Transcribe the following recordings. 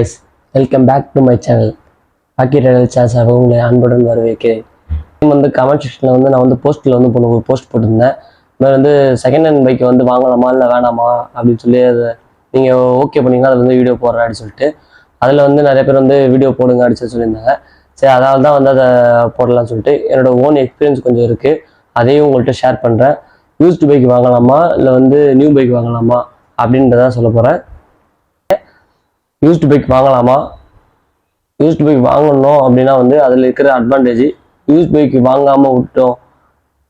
Yes welcome back to my channel பாக்கி ரெடல் சார்ஸாக உங்களை அன்புடன் வரவேற்கிறேன். வந்து கமெண்ட் செக்ஷனில் வந்து நான் வந்து போஸ்ட்டில் வந்து போன ஒரு போஸ்ட் போட்டிருந்தேன். இந்த மாதிரி வந்து செகண்ட் ஹேண்ட் பைக் வந்து வாங்கலாமா இல்லை வேணாமா அப்படின்னு சொல்லி அதை நீங்கள் ஓகே பண்ணீங்கன்னா அதை வந்து வீடியோ போடுறேன் அப்படின்னு சொல்லிட்டு அதில் வந்து நிறைய பேர் வந்து வீடியோ போடுங்க அப்படின்னு சொல்லி சொல்லியிருந்தாங்க. சரி அதனால தான் வந்து அதை போடலாம்னு சொல்லிட்டு என்னோட ஓன் எக்ஸ்பீரியன்ஸ் கொஞ்சம் இருக்குது அதையும் உங்கள்கிட்ட ஷேர் பண்ணுறேன் யூஸ்டு பைக் வாங்கலாமா இல்லை வந்து நியூ பைக் வாங்கலாமா அப்படின்றத சொல்ல போகிறேன் யூஸ்டு பைக் வாங்கலாமா? யூஸ்டு பைக் வாங்கணும் அப்படின்னா வந்து அதில் இருக்கிற அட்வான்டேஜ் யூஸ் பைக் வாங்காமல் விட்டோம்.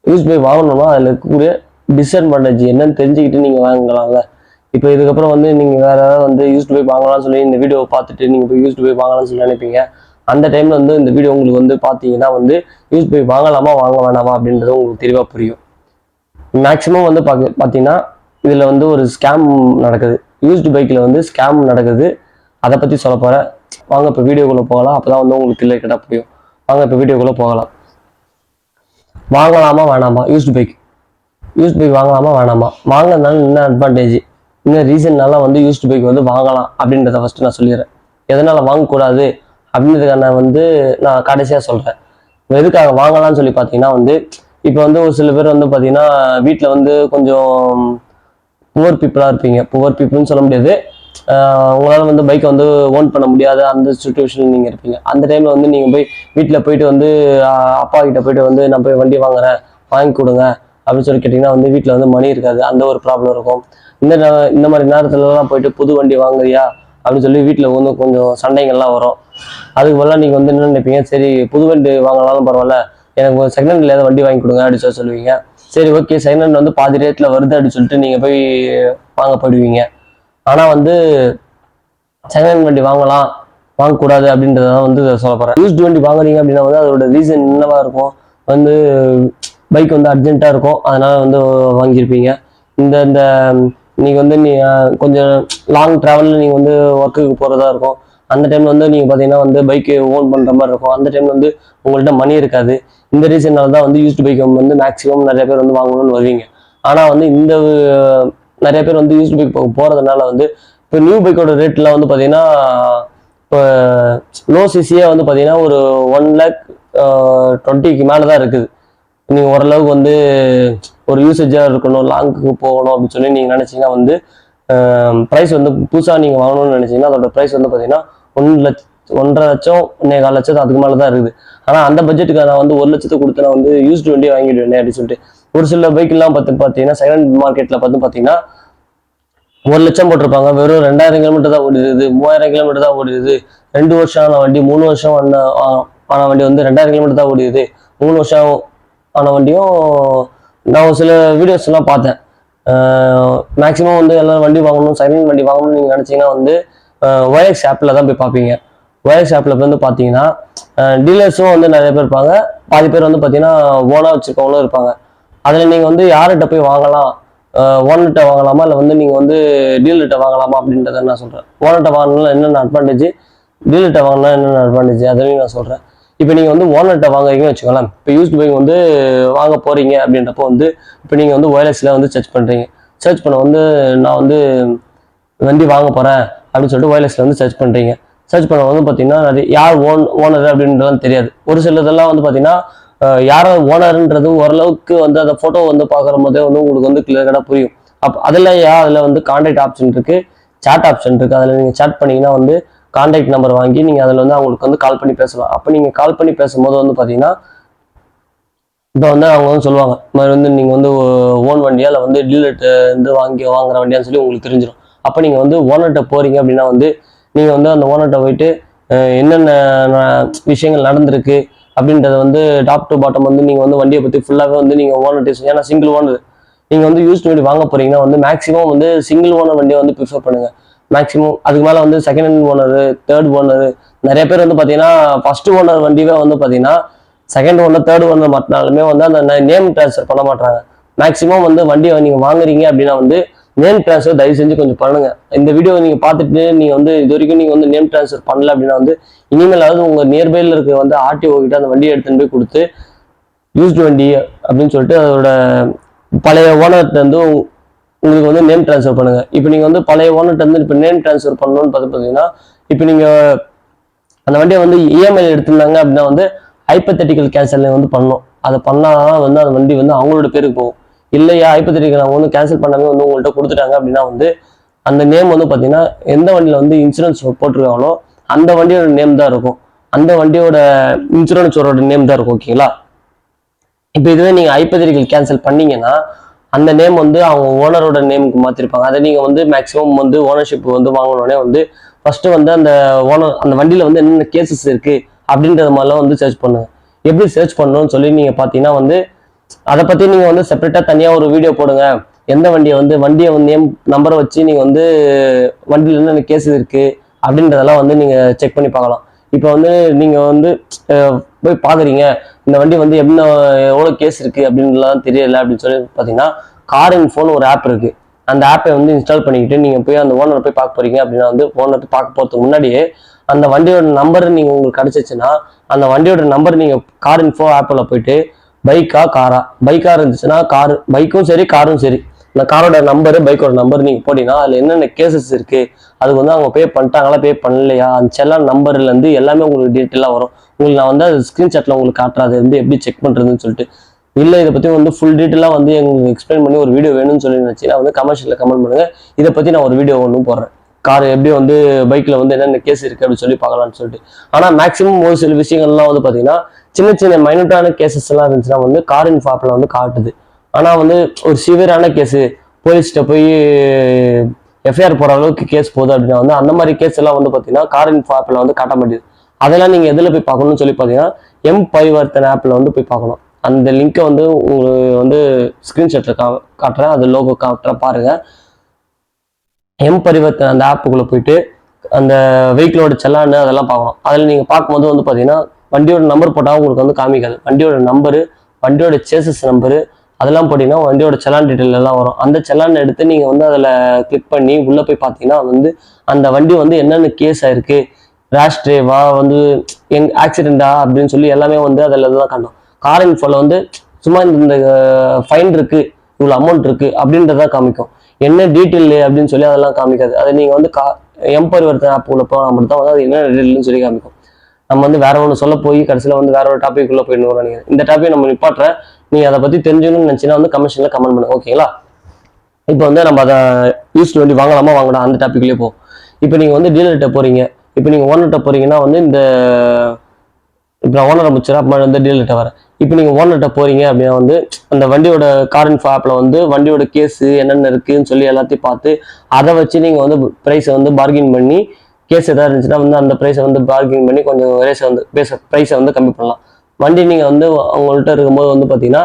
யூஸ் பைக் வாங்கணும்னா அதில் இருக்கக்கூடிய டிஸ்அட்வான்டேஜ் என்னன்னு தெரிஞ்சுக்கிட்டு நீங்கள் வாங்கலாம்ல. இப்போ இதுக்கப்புறம் வந்து நீங்கள் வேறு ஏதாவது வந்து யூஸ்டு பைக் வாங்கலாம்னு சொல்லி இந்த வீடியோவை பார்த்துட்டு நீங்கள் போய் யூஸ்டு பைக் வாங்கலாம்னு சொல்லி நினைப்பீங்க. அந்த டைமில் வந்து இந்த வீடியோ உங்களுக்கு வந்து பார்த்தீங்கன்னா வந்து யூஸ் பைக் வாங்கலாமா வாங்க வேணாமா அப்படின்றது உங்களுக்கு தெளிவாக புரியும். மேக்ஸிமம் வந்து பார்க்க பார்த்தீங்கன்னா இதில் வந்து ஒரு ஸ்கேம் நடக்குது. யூஸ்டு பைக்கில் வந்து ஸ்கேம் நடக்குது. அதை பற்றி சொல்ல போகிறேன் வாங்க இப்போ வீடியோக்குள்ளே போகலாம். அப்போ தான் வந்து உங்களுக்கு கிளியர் கேட்டால் புரியும். வாங்க இப்போ வீடியோக்குள்ளே போகலாம். வாங்கலாமா வேணாமா? யூஸ்டு பைக் யூஸ்ட் பைக் வாங்கலாமா வேணாமா? வாங்கினாலும் என்ன அட்வான்டேஜ் இன்னும் ரீசன்னால வந்து யூஸ்டு பைக் வந்து வாங்கலாம் அப்படின்றத ஃபஸ்ட்டு நான் சொல்லிடுறேன். எதனால் வாங்கக்கூடாது அப்படின்றதுக்கான வந்து நான் கடைசியாக சொல்கிறேன் எதுக்காக வாங்கலாம்னு சொல்லி பார்த்தீங்கன்னா வந்து இப்போ வந்து ஒரு சில பேர் வந்து பார்த்தீங்கன்னா வீட்டில் வந்து கொஞ்சம் புவர் பீப்புளாக இருப்பீங்க. புவர் பீப்புள்னு சொல்ல முடியாது. உங்களால் வந்து பைக்கை வந்து ஓன் பண்ண முடியாத. அந்த சுச்சுவேஷனில் நீங்கள் இருப்பீங்க. அந்த டைமில் வந்து நீங்கள் போய் வீட்டில் போயிட்டு வந்து அப்பா கிட்ட போயிட்டு வந்து நான் போய் வண்டி வாங்குறேன். வாங்கி கொடுங்க. அப்படின்னு சொல்லி கேட்டிங்கன்னா வந்து வீட்டில் வந்து மணி இருக்காது. அந்த ஒரு ப்ராப்ளம் இருக்கும். இந்த இந்த மாதிரி நேரத்துலலாம் போயிட்டு புது வண்டி வாங்குறியா? அப்படின்னு சொல்லி வீட்டில் வந்து கொஞ்சம் சண்டைகள்லாம் வரும். அதுக்கு பதிலாக நீங்கள் வந்து என்ன நினைப்பீங்க? சரி புது வண்டி வாங்கினாலும் பரவாயில்ல. எனக்கு செகண்ட் ஹேண்டில் ஏதாவது வண்டி வாங்கி கொடுங்க. அப்படின்னு சொல்லி சொல்லுவீங்க. சரி ஓகே செகண்ட் ஹேண்ட் வந்து பாதி ரேட்டில் வருது அப்படின்னு சொல்லிட்டு நீங்கள் போய் வாங்க போயிடுவீங்க. ஆனால் வந்து செகண்ட் ஹேண்ட் வண்டி வாங்கலாம் வாங்கக்கூடாது அப்படின்றத தான் வந்து சொல்ல போகிறேன் யூஸ்டு வண்டி வாங்குறீங்க அப்படின்னா வந்து அதோட ரீசன் என்னவா இருக்கும்? வந்து பைக் வந்து அர்ஜென்ட்டாக இருக்கும். அதனால் வந்து வாங்கியிருப்பீங்க. இந்த இந்த நீங்கள் வந்து நீ கொஞ்சம் லாங் ட்ராவலில் நீங்கள் வந்து ஒர்க்குக்கு போகிறதா இருக்கும். அந்த டைமில் வந்து நீங்கள் பார்த்தீங்கன்னா வந்து பைக்கு ஓன் பண்ணுற மாதிரி இருக்கும். அந்த டைமில் வந்து உங்கள்கிட்ட மணி இருக்காது. இந்த ரீசனால தான் வந்து யூஸ்டு பைக் வந்து மேக்ஸிமம் நிறைய பேர் வந்து வாங்கணும்னு வருவீங்க. ஆனால் வந்து இந்த நிறைய பேர் வந்து யூஸ்டு பைக் போகிறதுனால வந்து இப்போ நியூ பைக்கோட ரேட்லாம் வந்து பார்த்தீங்கன்னா இப்போ லோ சிசியே வந்து பார்த்தீங்கன்னா ஒரு ஒன் லேக் டுவெண்ட்டிக்கு மேலே தான் இருக்குது. நீங்கள் ஓரளவுக்கு வந்து ஒரு யூசேஜாக இருக்கணும் லாங்குக்கு போகணும் அப்படின்னு சொல்லி நீங்கள் நினச்சிங்கன்னா வந்து ப்ரைஸ் வந்து புதுசாக நீங்கள் வாங்கணும்னு நினச்சிங்கன்னா அதோட ப்ரைஸ் வந்து பார்த்தீங்கன்னா ஒன்று லட்ச ஒன்றரை லட்சம் ஒன்றே கால் லட்சம் அதுக்கு மேலே தான் இருக்குது. ஆனால் அந்த பட்ஜெட்டுக்கு நான் வந்து ஒரு லட்சத்துக்கு கொடுத்து நான் வந்து யூஸ்டு வண்டி வாங்கிடுவேன் அப்படின்னு சொல்லிட்டு ஒரு சில பைக்கெல்லாம் பார்த்து பார்த்தீங்கன்னா செகண்ட் மார்க்கெட்டில் பார்த்து பார்த்தீங்கன்னா ஒரு லட்சம் போட்டிருப்பாங்க. வெறும் ரெண்டாயிரம் கிலோமீட்டர் தான் ஓடிடுது மூவாயிரம் கிலோமீட்டர் தான் ஓடிடுது ரெண்டு வருஷம் ஆன வண்டி மூணு வருஷம் ஆன ஆன வண்டி வந்து ரெண்டாயிரம் கிலோமீட்டர் தான் ஓடிடுது மூணு வருஷம் ஆன வண்டியும் நான் ஒரு சில வீடியோஸ் எல்லாம் பார்த்தேன். மேக்ஸிமம் வந்து எல்லாரும் வண்டி வாங்கணும் செகண்ட் வண்டி வாங்கணும்னு நீங்கள் நினச்சிங்கன்னா வந்து ஒயர்ஸ் ஆப்பில் தான் போய் பார்ப்பீங்க. ஒயர்ஸ் ஆப்பில் வந்து பார்த்தீங்கன்னா டீலர்ஸும் வந்து நிறைய பேர் இருப்பாங்க. பாதி பேர் வந்து பார்த்தீங்கன்னா ஓனாக வச்சுருக்கவங்களும் இருப்பாங்க. அதில் நீங்கள் வந்து யார்கிட்ட போய் வாங்கலாம்? ஓனர்கிட்ட வாங்கலாமா? இல்லை வந்து நீங்கள் வந்து டீலர்கிட்ட வாங்கலாமா அப்படின்றத நான் சொல்கிறேன் ஓனர்கிட்ட வாங்கினா என்னென்ன அட்வான்டேஜ் டீலர்கிட்ட வாங்கினா என்னென்ன அட்வான்டேஜ் அதையும் நான் சொல்கிறேன் இப்போ நீங்கள் வந்து ஓனர்கிட்ட வாங்குறீங்கன்னு வச்சுக்கோங்களேன். இப்போ யூஸ்டு பைக் வந்து வாங்க போகிறீங்க அப்படின்றப்போ வந்து இப்போ நீங்கள் வந்து ஒயர்லெஸில் வந்து சர்ச் பண்ணுறீங்க சர்ச் பண்ண வந்து நான் வந்து வண்டி வாங்க போகிறேன் அப்படின்னு சொல்லிட்டு ஒயர்லெஸில் வந்து சர்ச் பண்ணுறீங்க சர்ச் பண்ண வந்து பார்த்தீங்கன்னா நிறைய யார் ஓன் ஓனர் அப்படின்றதுலாம் தெரியாது. ஒரு சிலதெல்லாம் வந்து பார்த்தீங்கன்னா யாரோ ஓனர்ன்றது ஓரளவுக்கு வந்து அந்த ஃபோட்டோ வந்து பார்க்குற போதே வந்து உங்களுக்கு வந்து கிளியர்கடாக புரியும். அப்போ அதில் அதில் வந்து கான்டாக்ட் ஆப்ஷன் இருக்குது சாட் ஆப்ஷன் இருக்குது அதில் நீங்கள் சாட் பண்ணீங்கன்னா வந்து கான்டாக்ட் நம்பர் வாங்கி நீங்கள் அதில் வந்து அவங்களுக்கு வந்து கால் பண்ணி பேசலாம். அப்போ நீங்கள் கால் பண்ணி பேசும்போது வந்து பார்த்தீங்கன்னா இப்போ வந்து அவங்க வந்து சொல்லுவாங்க இந்த மாதிரி வந்து நீங்கள் வந்து ஓன் வண்டியா இல்லை வந்து டீலர்ட்டு வந்து வாங்கி வாங்குற வண்டியான்னு சொல்லி உங்களுக்கு தெரிஞ்சிடும் அப்போ நீங்கள் வந்து ஓனர்கிட்ட போகிறீங்க அப்படின்னா வந்து நீங்கள் வந்து அந்த ஓனர்கிட்ட போயிட்டு என்னென்ன விஷயங்கள் நடந்திருக்கு அப்படின்றத வந்து டாப் டு பாட்டம் வந்து நீங்கள் வந்து வண்டியை பற்றி ஃபுல்லாகவே வந்து நீங்கள் ஓனர் ஓனர்கிட்ட ஏன்னா சிங்கிள் ஓனர் நீங்கள் வந்து யூஸ் வண்டி வாங்க போகிறீங்கன்னா வந்து மேக்ஸிமம் வந்து சிங்கிள் ஓனர் வண்டியை வந்து ப்ரிஃபர் பண்ணுங்க. மேக்ஸிமம் அதுக்கு மேலே வந்து second hand owner third owner நிறைய பேர் வந்து பார்த்தீங்கன்னா ஃபர்ஸ்ட் ஓனர் வண்டியே வந்து பார்த்தீங்கன்னா செகண்ட் ஓனர் தேர்ட் ஓனர் மாட்டினாலுமே வந்து அந்த நேம் ட்ரான்ஸ்ஃபர் பண்ண மாட்டாங்க மேக்ஸிமம் வந்து வண்டியை நீங்கள் வாங்குறீங்க அப்படின்னா வந்து நேம் ட்ரான்ஸ்ஃபர் தயவு செஞ்சு கொஞ்சம் பண்ணுங்க. இந்த வீடியோ நீங்கள் பார்த்துட்டு நீங்கள் வந்து இது வரைக்கும் நீங்கள் வந்து நேம் ட்ரான்ஸ்ஃபர் பண்ணல அப்படின்னா வந்து இனிமேலாவது உங்கள் நியர்பையில் இருக்க வந்து ஆர்டிஓ கிட்ட அந்த வண்டியை எடுத்துன்னு போய் கொடுத்து யூஸ்டு வண்டி அப்படின்னு சொல்லிட்டு அதோட பழைய ஓனர்கிட்ட வந்து உங்களுக்கு வந்து நேம் ட்ரான்ஸ்ஃபர் பண்ணுங்க. இப்போ நீங்கள் வந்து பழைய ஓனர்கிட்ட வந்து இப்போ நேம் ட்ரான்ஸ்ஃபர் பண்ணணும்னு பார்த்து பார்த்தீங்கன்னா இப்போ நீங்கள் அந்த வண்டியை வந்து இஎம்ஐ எடுத்திருந்தாங்க அப்படின்னா வந்து ஹைப்பத்தட்டிக்கல் கேன்சல் வந்து பண்ணணும். அதை பண்ணாதான் வந்து அந்த வண்டி வந்து அவங்களோட பேருக்கு போகும். இல்லையா ஹைப்பத்தட்டிக்கல் அவங்க வந்து கேன்சல் பண்ணாமே வந்து உங்கள்கிட்ட கொடுத்துட்டாங்க அப்படின்னா வந்து அந்த நேம் வந்து பார்த்தீங்கன்னா எந்த வண்டியில் வந்து இன்சூரன்ஸ் போட்டிருக்காங்களோ அந்த வண்டியோட நேம் தான் இருக்கும். அந்த வண்டியோட இன்சூரன்ஸோட நேம் தான் இருக்கும் ஓகேங்களா இப்போ இதுவே நீங்கள் ஹைப்பத்தட்டிக்கல் கேன்சல் பண்ணீங்கன்னா அந்த நேம் வந்து அவங்க ஓனரோட நேமுக்கு மாற்றிருப்பாங்க அதை நீங்கள் வந்து மேக்ஸிமம் வந்து ஓனர்ஷிப் வந்து வாங்கினோடனே வந்து ஃபஸ்ட்டு வந்து அந்த ஓனர் அந்த வண்டியில் வந்து என்னென்ன கேசஸ் இருக்குது அப்படின்றது மாதிரிலாம் வந்து சர்ச் பண்ணுங்க. எப்படி சர்ச் பண்ணணும்னு சொல்லி நீங்கள் பார்த்தீங்கன்னா வந்து அதை பற்றி நீங்கள் வந்து செப்பரேட்டாக தனியாக ஒரு வீடியோ போடுங்க. எந்த வண்டியை வந்து வண்டியை வந்து நேம் நம்பரை வச்சு நீங்கள் வந்து வண்டியில் என்ன கேஸ் இருக்குது அப்படின்றதெல்லாம் வந்து நீங்கள் செக் பண்ணி பார்க்கலாம். இப்போ வந்து நீங்கள் வந்து போய் பார்க்குறீங்க இந்த வண்டி வந்து என்ன எவ்வளோ கேஸ் இருக்குது அப்படின்லாம் தெரியல அப்படின்னு சொல்லி பார்த்தீங்கன்னா கார் இன்ஃபோன் ஒரு ஆப் இருக்குது அந்த ஆப்பை வந்து இன்ஸ்டால் பண்ணிக்கிட்டு நீங்கள் போய் அந்த ஓனரை போய் பார்க்க போறீங்க அப்படின்னா வந்து ஓனர் பார்க்க போகிறதுக்கு முன்னாடியே அந்த வண்டியோட நம்பர் நீங்கள் உங்களுக்கு கிடச்சிச்சுன்னா அந்த வண்டியோட நம்பர் நீங்கள் கார் இன்ஃபோ ஆப்பில் போயிட்டு பைக்கா காரா? பைக்காக இருந்துச்சுன்னா காரு. பைக்கும் சரி காரும் சரி. இந்த காரோட நம்பரு பைக்கோட நம்பர் நீங்கள் போட்டீங்கன்னா அதில் என்னென்ன கேசஸ் இருக்குது அதுக்கு வந்து அவங்க பே பண்ணிட்டாங்களா பே பண்ணலையா? அந்த செல்லாம் நம்பர்லேருந்து எல்லாமே உங்களுக்கு டீட்டெயிலாக வரும். உங்களுக்கு நான் வந்து அது ஸ்க்ரீன்ஷாட்டில் உங்களுக்கு காட்டுறது வந்து எப்படி செக் பண்ணுறதுன்னு சொல்லிட்டு. இல்லை இதை பற்றி வந்து ஃபுல் டீட்டெயிலாக வந்து எங்களுக்கு எக்ஸ்பிளைன் பண்ணி ஒரு வீடியோ வேணும்னு சொல்லி நினச்சினா வந்து கமர்ஷியலில் கமெண்ட் பண்ணுங்கள் இதை பற்றி நான் ஒரு வீடியோ ஒன்றும் போடுறேன். கார் எப்படி வந்து பைக்கில் வந்து என்னென்ன கேஸ் இருக்குது அப்படின்னு சொல்லி பார்க்கலாம்னு சொல்லிட்டு. ஆனால் மேக்ஸிமம் ஒரு சில விஷயங்கள்லாம் வந்து பார்த்தீங்கன்னா சின்ன சின்ன மைனூட்டான கேசஸ் எல்லாம் இருந்துச்சுன்னா வந்து கார் இன்ஃபாப்பில் வந்து காட்டுது. ஆனால் வந்து ஒரு சிவியரான கேஸு போலீஸ்கிட்ட போய் எஃப்ஐஆர் போகிற அளவுக்கு கேஸ் போகுது அப்படின்னா வந்து அந்த மாதிரி கேஸ் எல்லாம் வந்து பார்த்தீங்கன்னா கார் இன்ஃபாப்பில் வந்து காட்ட மாட்டேது அதெல்லாம் நீங்கள் எதில் போய் பார்க்கணும்னு சொல்லி பார்த்தீங்கன்னா எம் பரிவர்த்தனை ஆப்பில் வந்து போய் பார்க்கணும் அந்த லிங்க்கை வந்து உங்களுக்கு வந்து ஸ்க்ரீன்ஷாட்டில் கா காட்டுறேன். அது லோகோ காட்டுறேன் பாருங்கள் எம் பரிவர்த்தனை அந்த ஆப்புக்குள்ளே போயிட்டு அந்த வெஹிக்கிளோட செல்லான்னு அதெல்லாம் பார்க்கணும். அதில் நீங்கள் பார்க்கும்போது வந்து பார்த்தீங்கன்னா வண்டியோட நம்பர் போட்டால் உங்களுக்கு வந்து காமிக்காது. வண்டியோட நம்பரு வண்டியோட சேசஸ் நம்பரு அதெல்லாம் போட்டிங்கன்னா வண்டியோட செலான் டீட்டெயில் எல்லாம் வரும். அந்த செலான் எடுத்து நீங்கள் வந்து அதில் கிளிக் பண்ணி உள்ளே போய் பார்த்தீங்கன்னா வந்து அந்த வண்டி வந்து என்னென்ன கேஸ் ஆயிருக்கு ரேஷ் டிரைவா வந்து எங் ஆக்சிடென்டா அப்படின்னு சொல்லி எல்லாமே வந்து அதில் தான் காட்டும். கார் இன்ஃபோல வந்து சும்மா இந்த ஃபைன் இருக்குது இவ்வளோ அமௌண்ட் இருக்குது அப்படின்றத காமிக்கும். என்ன டீட்டெயில் அப்படின்னு சொல்லி அதெல்லாம் காமிக்காது. அதை நீங்கள் வந்து கா எம் பரிவர்த்தனை ஆப் உள்ள போனால் மட்டும் தான் வந்து அது என்ன டீட்டெயில்னு சொல்லி காமிக்கும். நம்ம வந்து வேற ஒன்று சொல்ல போய் கடைசியில் வந்து வேற ஒரு டாபிக் உள்ள போயிடணும் நினைக்கிறேன் இந்த டாபிக் நம்ம நிப்பாட்டுறேன். நீ அதை பற்றி தெரிஞ்சுக்கணும்னு நினச்சினா வந்து கமெண்ட்ஸில் கமெண்ட் பண்ணு ஓகேங்களா இப்போ வந்து நம்ம அதை யூஸ் பண்ணி வாங்கலாமா? வாங்கடா அந்த டாபிக்லேயே போ. இப்போ நீங்கள் வந்து டீலர்கிட்ட போகிறீங்க இப்போ நீங்கள் ஓனர்கிட்ட போகிறீங்கன்னா வந்து இந்த இப்போ நான் ஓனரை முடிச்சிடறேன் அப்போ வந்து டீலர்கிட்ட வரேன். இப்போ நீங்கள் ஓனர்கிட்ட போகிறீங்க அப்படின்னா வந்து அந்த வண்டியோட கார் இன்ஃபோ ஆப்பில் வந்து வண்டியோட கேஸு என்னென்ன இருக்குதுன்னு சொல்லி எல்லாத்தையும் பார்த்து அதை வச்சு நீங்கள் வந்து ப்ரைஸை வந்து பார்கின் பண்ணி கேஸ் எதாவது இருந்துச்சுன்னா வந்து அந்த ப்ரைஸை வந்து பார்கின் பண்ணி கொஞ்சம் ரேஸை வந்து பேச ப்ரைஸை வந்து கம்மி பண்ணலாம். வண்டி நீங்கள் வந்து அவங்கள்ட்ட இருக்கும்போது வந்து பார்த்தீங்கன்னா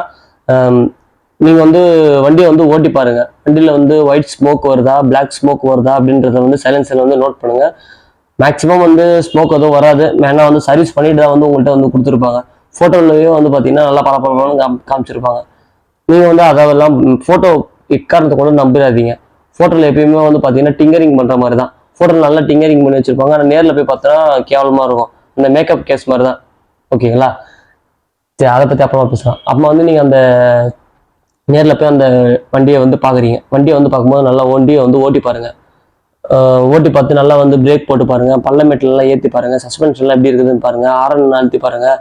நீங்கள் வந்து வண்டியை வந்து ஓட்டி பாருங்க. வண்டியில் வந்து ஒயிட் ஸ்மோக் வருதா பிளாக் ஸ்மோக் வருதா அப்படின்றத வந்து சைலன்சரில் வந்து நோட் பண்ணுங்கள் மேக்ஸிமம் வந்து ஸ்மோக் எதுவும் வராது. வேணா வந்து சர்வீஸ் பண்ணிட்டு தான் வந்து உங்கள்கிட்ட வந்து கொடுத்துருப்பாங்க. ஃபோட்டோலையும் வந்து பார்த்தீங்கன்னா நல்லா பரபரப்பான காம் காமிச்சிருப்பாங்க. நீங்கள் வந்து அதெல்லாம் ஃபோட்டோ இக்காரணத்தை கூட நம்பிடாதீங்க. ஃபோட்டோவில் எப்பயுமே வந்து பார்த்தீங்கன்னா டிங்கரிங் பண்ணுற மாதிரி தான் ஃபோட்டோவில் நல்லா டிங்கரிங் பண்ணி வச்சுருப்பாங்க. ஆனால் நேரில் போய் பார்த்தோன்னா கேவலமாக இருக்கும். இந்த மேக்கப் கேஸ் மாதிரி தான் ஓகேங்களா சரி அதை பற்றி அப்புறமா பேசலாம். அப்புறமா வந்து நீங்கள் அந்த நேரில் போய் அந்த வண்டியை வந்து பார்க்குறீங்க வண்டியை வந்து பார்க்கும்போது நல்லா வண்டியை வந்து ஓட்டி பாருங்கள் ஓட்டி பார்த்து நல்லா வந்து பிரேக் போட்டு பாருங்கள் பள்ளமேட்டிலலாம் ஏற்றி பாருங்கள் சஸ்பென்ஷன்லாம் எப்படி இருக்குதுன்னு பாருங்கள் ஆரன் அழுத்தி பாருங்கள்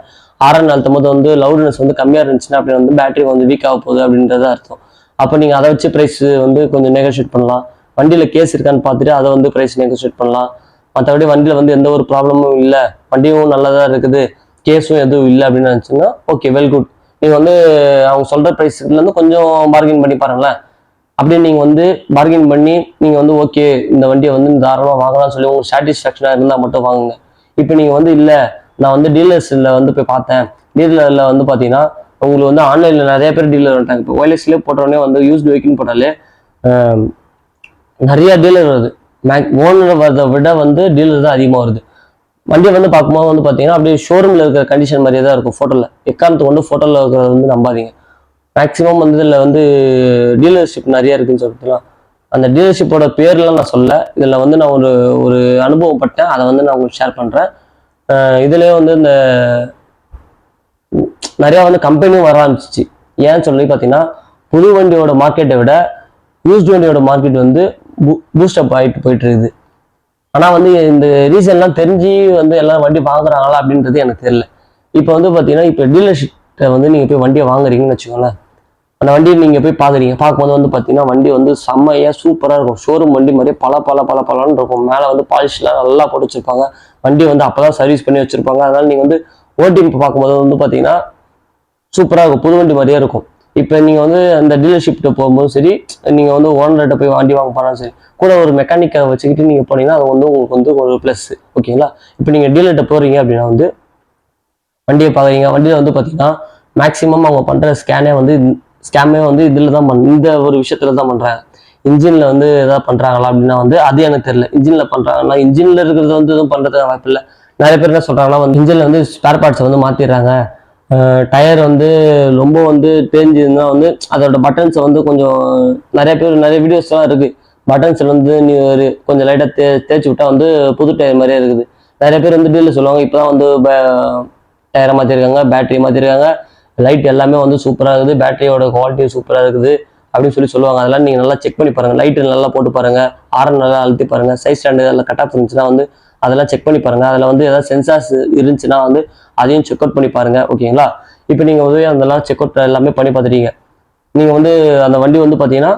ஆரன் அழுத்தும் போது வந்து லவுட்னஸ் வந்து கம்மியாக இருந்துச்சுன்னா அப்படி வந்து பேட்டரி வந்து வீக் ஆக போகுது அப்படின்றத அர்த்தம். அப்போ நீங்கள் அதை வச்சு ப்ரைஸ் வந்து கொஞ்சம் நெகோஷியேட் பண்ணலாம். வண்டியில் கேஸ் இருக்கான்னு பார்த்துட்டு அதை வந்து ப்ரைஸ் நெகோஷியேட் பண்ணலாம். மற்றபடி வண்டியில் வந்து எந்த ஒரு ப்ராப்ளமும் இல்லை. வண்டியும் நல்லதாக இருக்குது. கேஸும் எதுவும் இல்லை அப்படின்னு நினச்சிங்கன்னா ஓகே வெல் குட் நீங்கள் வந்து அவங்க சொல்கிற ப்ரைஸ்லேருந்து கொஞ்சம் பார்கின் பண்ணி பாருங்களேன். அப்படியே நீங்கள் வந்து பார்கின் பண்ணி நீங்கள் வந்து ஓகே இந்த வண்டியை வந்து தாராளமாக வாங்கலாம்னு சொல்லி உங்களுக்கு சாட்டிஸ்ஃபேக்ஷனாக இருந்தால் மட்டும் வாங்குங்க. இப்போ நீங்கள் வந்து இல்லை நான் வந்து டீலர்ஸில் வந்து போய் பார்த்தேன். டீலரில் வந்து பார்த்தீங்கன்னா உங்களுக்கு வந்து ஆன்லைனில் நிறைய பேர் டீலர் வந்துட்டாங்க. இப்போ ஒயர்லெஸ்லேயே போட்டோடனே வந்து யூஸ்டு வெஹிக்கிள்னு போட்டாலே நிறையா டீலர் வருது. மேக் ஓனர் வரதை விட வந்து டீலர் தான் அதிகமாக வருது. வண்டியை வந்து பார்க்கும்போது வந்து பார்த்தீங்கன்னா அப்படியே ஷோரூமில் இருக்கிற கண்டிஷன் மாதிரியே தான் இருக்கும் ஃபோட்டோவில் எக்காரணத்துக்கு கொண்டு ஃபோட்டோவில் இருக்கிறத வந்து நம்பாதீங்க. மேக்ஸிமம் வந்து இதில் வந்து டீலர்ஷிப் நிறைய இருக்குன்னு சொல்லிட்டுலாம். அந்த டீலர்ஷிப்போட பேர்லாம் நான் சொல்ல இதில் வந்து நான் ஒரு ஒரு அனுபவப்பட்டேன் அதை வந்து நான் உங்களுக்கு ஷேர் பண்ணுறேன் இதுலேயே வந்து இந்த நிறையா வந்து கம்பெனியும் வர ஆரம்பிச்சிச்சு. ஏன்னு சொல்லி பார்த்தீங்கன்னா புது வண்டியோட மார்க்கெட்டை விட யூஸ்ட் வண்டியோட மார்க்கெட் வந்து பூஸ்டப் ஆகிட்டு போயிட்டு இருக்குது. ஆனால் வந்து இந்த ரீசன்லாம் தெரிஞ்சு வந்து எல்லாம் வண்டி வாங்குறாங்களா அப்படின்றது எனக்கு தெரியல. இப்போ வந்து பார்த்தீங்கன்னா இப்போ டீலர்ஷிப்ட வந்து நீங்கள் போய் வண்டியை வாங்குறீங்கன்னு வச்சுக்கோங்களேன். அந்த வண்டியை நீங்கள் போய் பார்க்குறீங்க. பார்க்கும்போது வந்து பார்த்தீங்கன்னா வண்டி வந்து செம்மையாக சூப்பராக இருக்கும். ஷோரூம் வண்டி மாதிரியே பல பல பல பலன்னு இருக்கும். மேலே வந்து பாலிஷ்லாம் நல்லா போட்டு வச்சுருப்பாங்க. வண்டி வந்து அப்போ தான் சர்வீஸ் பண்ணி வச்சுருப்பாங்க. அதனால் நீங்கள் வந்து ஓட்டி பார்க்கும்போது வந்து பார்த்தீங்கன்னா சூப்பராக இருக்கும். புது வண்டி மாதிரியே இருக்கும். இப்போ நீங்கள் வந்து அந்த டீலர்ஷிப்கிட்ட போகும்போது சரி நீங்கள் வந்து ஓனர்கிட்ட போய் வண்டி வாங்க போனாலும் சரி கூட ஒரு மெக்கானிக்கை வச்சுக்கிட்டு நீங்கள் போனீங்கன்னா அது வந்து உங்களுக்கு வந்து ஒரு ப்ளஸ் ஓகேங்களா இப்போ நீங்கள் டீலர்கிட்ட போகிறீங்க அப்படின்னா வந்து வண்டியை பார்க்குறீங்க. வண்டியில் வந்து பார்த்தீங்கன்னா மேக்ஸிமம் அவங்க பண்ணுற ஸ்கேனே வந்து ஸ்கேமே வந்து இதில் தான் பண் இந்த ஒரு விஷயத்துல தான் பண்ணுறாங்க இன்ஜினில் வந்து எதாவது பண்ணுறாங்களா அப்படின்னா வந்து அது எனக்கு தெரியல. இன்ஜினில் பண்ணுறாங்கன்னா இன்ஜினில் இருக்கிறது வந்து எதுவும் பண்ணுறதுக்கு வாய்ப்பு இல்லை. நிறைய பேர் என்ன சொல்கிறாங்கன்னா வந்து இன்ஜினில் வந்து ஸ்பேர் பார்ட்ஸை வந்து மாற்றிடுறாங்க டயர் வந்து ரொம்ப வந்து தேஞ்சிருந்தா வந்து அதோட பட்டன்ஸை வந்து கொஞ்சம் நிறைய பேர் நிறைய வீடியோஸ்லாம் இருக்குது பட்டன்ஸில் வந்து நீ ஒரு கொஞ்சம் லைட்டாக தே தேய்ச்சி விட்டா வந்து புது டயர் மாதிரியே இருக்குது. நிறைய பேர் வந்து டீலில் சொல்லுவாங்க இப்போ தான் வந்து டயரை மாற்றிருக்காங்க பேட்டரி மாற்றிருக்காங்க லைட் எல்லாமே வந்து சூப்பராக இருக்குது. பேட்டரியோட குவாலிட்டி சூப்பராக இருக்குது. அப்படின்னு சொல்லி சொல்லுவாங்க. அதெல்லாம் நீங்கள் நல்லா செக் பண்ணி பாருங்கள் லைட்டு நல்லா போட்டு பாருங்கள் ஆரன் நல்லா அழுத்தி பாருங்கள் சைஸ் ஸ்டாண்டு எல்லாம் கட் ஆஃப் இருந்துச்சுன்னா வந்து அதெல்லாம் செக் பண்ணி பாருங்கள் அதில் வந்து ஏதாவது சென்சார்ஸ் இருந்துச்சுன்னா வந்து அதையும் செக் அவுட் பண்ணி பாருங்கள் ஓகேங்களா இப்போ நீங்கள் வந்து அதெல்லாம் செக் அவுட் எல்லாமே பண்ணி பார்த்துட்டீங்க. நீங்கள் வந்து அந்த வண்டி வந்து பார்த்தீங்கன்னா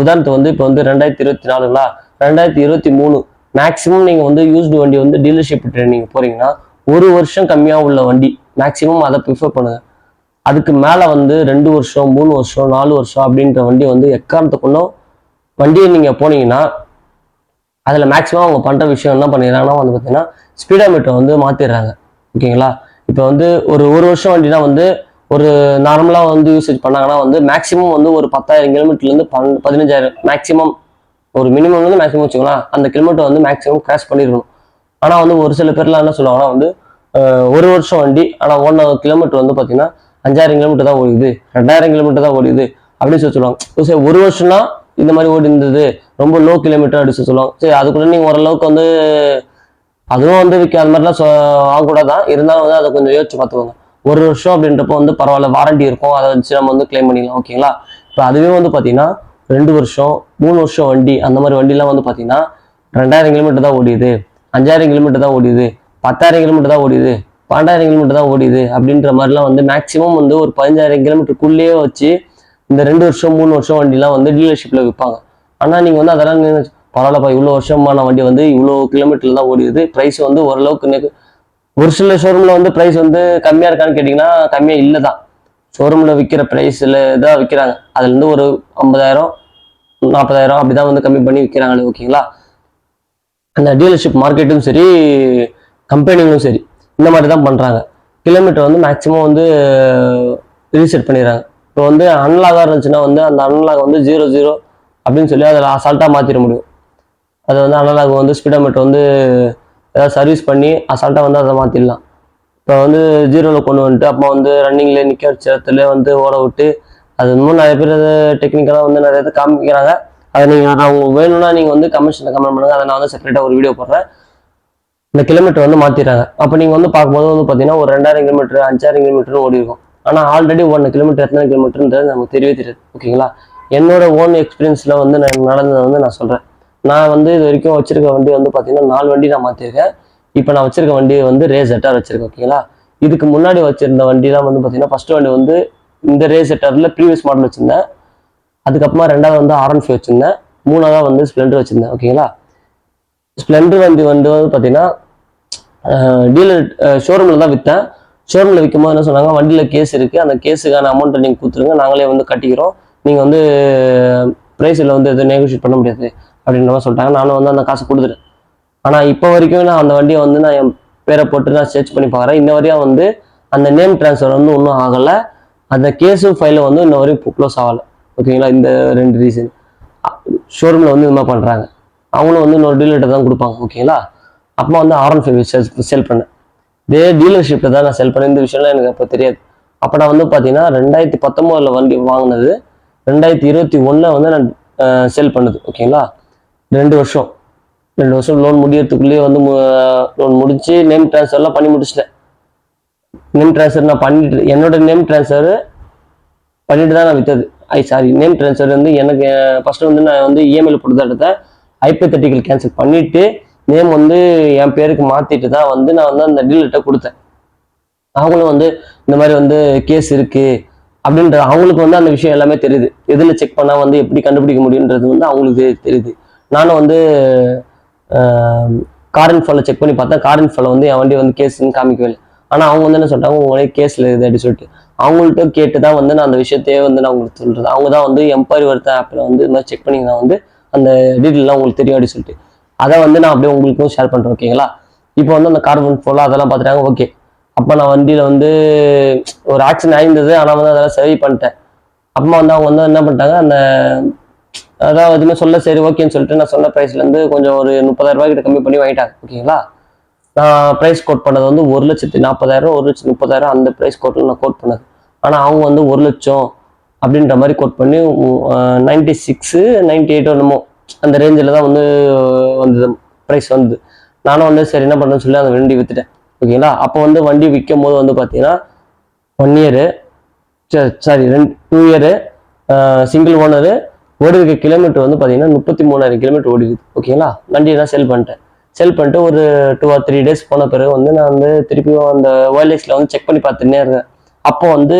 உதாரணத்துக்கு வந்து இப்போ வந்து ரெண்டாயிரத்தி இருபத்தி நாலுங்களா? ரெண்டாயிரத்தி இருபத்தி மூணு மேக்ஸிமம் நீங்கள் வந்து யூஸ்டு வண்டி வந்து டீலர்ஷிப் நீங்கள் போகிறீங்கன்னா ஒரு வருஷம் கம்மியாக உள்ள வண்டி மேக்ஸிமம் அதை ப்ரிஃபர் பண்ணுங்கள் அதுக்கு மேலே வந்து ரெண்டு வருஷம் மூணு வருஷம் நாலு வருஷம் அப்படின்ற வண்டி வந்து எக்காரணத்தை கொண்டும் வண்டியை நீங்கள் போனீங்கன்னா அதில் மேக்ஸிமம் அவங்க பண்ணுற விஷயம் என்ன பண்ணிடுறாங்கன்னா வந்து பார்த்தீங்கன்னா ஸ்பீடோமீட்டர் வந்து மாற்றிடுறாங்க ஓகேங்களா? இப்போ வந்து ஒரு ஒரு வருஷம் வண்டினா வந்து ஒரு நார்மலாக வந்து யூசேஜ் பண்ணாங்கன்னா வந்து மேக்ஸிமம் வந்து ஒரு பத்தாயிரம் கிலோமீட்டர்லேருந்து பன் பதினஞ்சாயிரம் மேக்ஸிமம் ஒரு மினிமம் வந்து மேக்ஸிமம் வச்சுக்கலாம் அந்த கிலோமீட்டர் வந்து மேக்ஸிமம் கிராஷ் பண்ணிடணும் ஆனால் வந்து ஒரு சில பேர்லாம் என்ன சொல்லுவாங்கன்னா வந்து ஒரு வருஷம் வண்டி ஆனால் ஒன் கிலோமீட்டர் வந்து பார்த்தீங்கன்னா அஞ்சாயிரம் கிலோமீட்டர் தான் ஓடிது ரெண்டாயிரம் கிலோமீட்டர் தான் ஓடிது அப்படின்னு சொல்லி சொல்லுவாங்க. சரி ஒரு வருஷம்னா இந்த மாதிரி ஓடி இருந்தது ரொம்ப லோ கிலோமீட்டர் அப்படின்னு சொல்லுவாங்க. சரி அதுக்குள்ள நீங்கள் ஓரளவுக்கு வந்து அதுவும் வந்து விற்க அந்த மாதிரிலாம் சொ- வாங்கக்கூடாது தான் இருந்தாலும் வந்து அதை கொஞ்சம் யோசிச்சு பார்த்துக்கோங்க. ஒரு வருஷம் அப்படின்றப்போ வந்து பரவாயில்ல வாரண்டி இருக்கும். அதை வச்சு நம்ம வந்து க்ளைம் பண்ணிக்கலாம் ஓகேங்களா இப்போ அதுவே வந்து பார்த்தீங்கன்னா ரெண்டு வருஷம் மூணு வருஷம் வண்டி அந்த மாதிரி வண்டிலாம் வந்து பார்த்தீங்கன்னா ரெண்டாயிரம் கிலோமீட்டர் தான் ஓடியுது அஞ்சாயிரம் கிலோமீட்டர் தான் ஓடியுது பத்தாயிரம் கிலோமீட்டர் தான் ஓடியுது பன்னெண்டாயிரம் கிலோமீட்டர் தான் ஓடியுது அப்படின்ற மாதிரிலாம் வந்து மேக்ஸிமம் வந்து ஒரு பதினஞ்சாயிரம் கிலோமீட்டருக்குள்ளேயே வச்சு இந்த ரெண்டு வருஷம் மூணு வருஷம் வண்டிலாம் வந்து டீலர்ஷிப்பில் விற்பாங்க ஆனால் நீங்கள் வந்து அதெல்லாம் பரவாயில்லப்பா இவ்வளோ வருஷமான வண்டி வந்து இவ்வளோ கிலோமீட்டரில் தான் ஓடிடுது ப்ரைஸ் வந்து ஓரளவுக்கு ஒரு சில ஷோரூமில் வந்து ப்ரைஸ் வந்து கம்மியாக இருக்கான்னு கேட்டிங்கன்னா கம்மியாக இல்லை தான் ஷோரூமில் விற்கிற ப்ரைஸில் தான் விற்கிறாங்க அதுலேருந்து ஒரு ஐம்பதாயிரம் நாற்பதாயிரம் அப்படி தான் வந்து கம்மி பண்ணி விற்கிறாங்களே ஓகேங்களா அந்த டீலர்ஷிப் மார்க்கெட்டும் சரி கம்பெனிகளும் சரி. இந்த மாதிரி தான் பண்ணுறாங்க கிலோமீட்டர் வந்து மேக்ஸிமம் வந்து ரீசெட் பண்ணிடுறாங்க. இப்போ வந்து அன்லாகாக இருந்துச்சுன்னா வந்து அந்த அன்லாக் வந்து ஜீரோ ஜீரோ அப்படின்னு சொல்லி அதில் அசால்ட்டாக மாற்றிட முடியும். அதை வந்து அனலாக் வந்து ஸ்பீடோமீட்டர் வந்து ஏதாவது சர்வீஸ் பண்ணி அசால்ட்டாக வந்து அதை மாற்றிடலாம் இப்போ வந்து ஜீரோவில் கொண்டு வந்துட்டு அப்போ வந்து ரன்னிங்லேயே நிற்க வச்ச இடத்துல வந்து ஓட விட்டு அது இன்னும் நிறைய பேர் டெக்னிக்கலாக வந்து நிறைய இது காமிக்கிறாங்க. அதை நீங்கள் உங்களுக்கு வேணும்னா நீங்கள் வந்து கமெண்ட்ஸில் கமெண்ட் பண்ணுங்கள் அதை நான் வந்து செப்பரேட்டாக ஒரு வீடியோ போடுறேன். இந்த கிலோமீட்டர் வந்து மாற்றிடுறாங்க அப்போ நீங்கள் வந்து பார்க்கும்போது வந்து பார்த்தீங்கன்னா ஒரு ரெண்டாயிரம் கிலோமீட்டர் அஞ்சாயிரம் கிலோமீட்டர் ஓடி இருக்கும். ஆனால் ஆல்ரெடி ஒன்று கிலோமீட்டர் எத்தனை கிலோமீட்டர்ன்றது நமக்கு தெரியவே தெரியாது. ஓகேங்களா என்னோட ஓன் எக்ஸ்பீரியன்ஸில் வந்து நான் நடந்ததை வந்து நான் சொல்கிறேன் நான் வந்து இது வரைக்கும் வச்சிருக்க வண்டி வந்து பார்த்தீங்கன்னா நாலு வண்டி நான் மாற்றிருக்கேன் இப்போ நான் வச்சிருக்க வண்டி வந்து ரேஸ் எட்டார் வச்சிருக்கேன் ஓகேங்களா இதுக்கு முன்னாடி வச்சிருந்த வண்டிலாம் வந்து பார்த்தீங்கன்னா ஃபர்ஸ்ட் வண்டி வந்து இந்த ரேஸ் எட்டாரில் ப்ரீவியஸ் மாடல் வச்சிருந்தேன். அதுக்கப்புறமா ரெண்டாவது வந்து ஆர்என் ஃபைவ் வச்சிருந்தேன். மூணாவது வந்து ஸ்ப்ளெண்டர் வச்சிருந்தேன் ஓகேங்களா ஸ்ப்ளெண்டர் வண்டி வந்து வந்து பார்த்தீங்கன்னா டீலர் ஷோரூமில் தான் விற்றேன் ஷோரூமில் விற்கும்போது என்ன சொன்னாங்க வண்டியில் கேஸ் இருக்குது அந்த கேஸுக்கான அமௌண்ட்டை நீங்கள் கொடுத்துருங்க. நாங்களே வந்து கட்டிக்கிறோம். நீங்கள் வந்து ப்ரைஸில் வந்து எதுவும் நெகோஷியேட் பண்ண முடியாது அப்படின்ற மாதிரி சொல்லிட்டாங்க. நானும் வந்து அந்த காசு கொடுத்துட்டேன். ஆனால் இப்போ வரைக்கும் நான் அந்த வண்டியை வந்து நான் என் பேரை போட்டு நான் சர்ச் பண்ணி பார்க்குறேன். இன்ன வரையும் வந்து அந்த நேம் ட்ரான்ஸ்ஃபர் வந்து இன்னும் ஆகலை. அந்த கேஸும் ஃபைலும் வந்து இன்ன வரையும் க்ளோஸ் ஆகலை. ஓகேங்களா? இந்த ரெண்டு ரீசன் ஷோரூமில் வந்து இது மாதிரி பண்ணுறாங்க அவங்களும் வந்து இன்னொரு டீலர்கிட்ட தான் கொடுப்பாங்க ஓகேங்களா அப்போ வந்து ஆர் ஒன் ஃபைவ் செல் பண்ணேன் இதே டீலர்ஷிப்பில் தான் நான் செல் பண்ணேன். இந்த விஷயம்லாம் எனக்கு அப்போ தெரியாது. அப்போ நான் வந்து பார்த்தீங்கன்னா ரெண்டாயிரத்தி பத்தொம்போதில் வண்டி வாங்கினது ரெண்டாயிரத்தி இருபத்தி ஒன்றில் வந்து நான் செல் பண்ணுது ஓகேங்களா ரெண்டு வருஷம். ரெண்டு வருஷம் லோன் முடியறதுக்குள்ளேயே வந்து லோன் முடிச்சு நேம் ட்ரான்ஸ்ஃபர்லாம் பண்ணி முடிச்சிட்டேன். நேம் ட்ரான்ஸ்ஃபர் நான் பண்ணிட்டு என்னோட நேம் ட்ரான்ஸ்ஃபர் பண்ணிட்டு தான் நான் விற்றது ஐ சாரி நேம் ட்ரான்ஸ்ஃபர் வந்து எனக்கு ஃபஸ்ட்டு வந்து நான் வந்து இஎம்ஐயில் போட்டு தான் எடுத்தேன். ஹைப்பத்தட்டிக்கல் கேன்சல் பண்ணிட்டு நேம் வந்து என் பேருக்கு மாத்திட்டு தான் வந்து நான் வந்து அந்த டீலர்கிட்ட கொடுத்தேன். அவங்களும் வந்து இந்த மாதிரி வந்து கேஸ் இருக்கு அப்படின்ற அவங்களுக்கு வந்து அந்த விஷயம் எல்லாமே தெரியுது. எதில் செக் பண்ணால் வந்து எப்படி கண்டுபிடிக்க முடியுன்றது வந்து அவங்களுக்கு தெரியுது. நானும் வந்து காரன் ஃபாலை செக் பண்ணி பார்த்தேன். காரன் ஃபாலை வந்து என் வண்டி வந்து கேஸ்ன்னு காமிக்கவே இல்லை. ஆனால் அவங்க வந்து என்ன சொல்கிறாங்க உங்களே கேஸில் இருக்குது அப்படின்னு சொல்லிட்டு. அவங்கள்ட்ட கேட்டு தான் வந்து நான் அந்த விஷயத்தையே வந்து நான் உங்களுக்கு சொல்கிறது அவங்க தான் வந்து எம்பரி ஒருத்தன் ஆப்பில் வந்து இது மாதிரி செக் பண்ணி நான் வந்து அந்த டீட்டெயிலாம் உங்களுக்கு தெரியும் அப்படின்னு சொல்லிட்டு. அதை வந்து நான் அப்படியே உங்களுக்கும் ஷேர் பண்ணுறேன் ஓகேங்களா இப்போ வந்து அந்த கார்பன் ஃபோலா அதெல்லாம் பார்த்துட்டாங்க ஓகே அப்போ நான் வண்டியில் வந்து ஒரு ஆக்சிடென்ட் ஆயிருந்தது ஆனால் வந்து அதெல்லாம் சரி பண்ணிட்டேன். அப்புறமா வந்து அவங்க வந்து என்ன பண்ணிட்டாங்க அந்த அதாவது எதுவுமே சொல்ல சரி ஓகேன்னு சொல்லிட்டு நான் சொன்ன ப்ரைஸ்லேருந்து கொஞ்சம் ஒரு முப்பதாயிரம் ரூபாய் கிட்ட கம்மி பண்ணி வாங்கிட்டாங்க ஓகேங்களா நான் ப்ரைஸ் கோட் பண்ணது வந்து ஒரு லட்சத்தி நாற்பதாயிரம் ஒரு லட்சத்தி முப்பதாயிரம் அந்த ப்ரைஸ் கோட்டில் நான் கோட் பண்ணது. ஆனால் அவங்க வந்து ஒரு லட்சம் அப்படின்ற மாதிரி கோட் பண்ணி நைன்டி சிக்ஸு நைன்டி எயிட் என்னமோ அந்த ரேஞ்சில் தான் வந்து வந்தது ப்ரைஸ் வந்தது. நானும் வந்து சரி என்ன பண்ணுறேன்னு சொல்லி அந்த வண்டி விற்றுட்டேன் ஓகேங்களா அப்போ வந்து வண்டி விற்கும் போது வந்து பார்த்தீங்கன்னா ஒன் இயரு சாரி ரெண்டு டூ இயரு சிங்கிள் ஓனரு ஓடி இருக்க கிலோமீட்டர் வந்து பார்த்தீங்கன்னா முப்பத்தி மூணாயிரம் கிலோமீட்டர் ஓடி இருக்குது ஓகேங்களா வண்டியை நான் செல் பண்ணிட்டேன். செல் பண்ணிட்டு ஒரு டூ ஆர் த்ரீ டேஸ் போன பிறகு வந்து நான் வந்து திருப்பியும் அந்த ஒயர்லெஸில் வந்து செக் பண்ணி பார்த்துட்டே இருக்கேன் அப்போ வந்து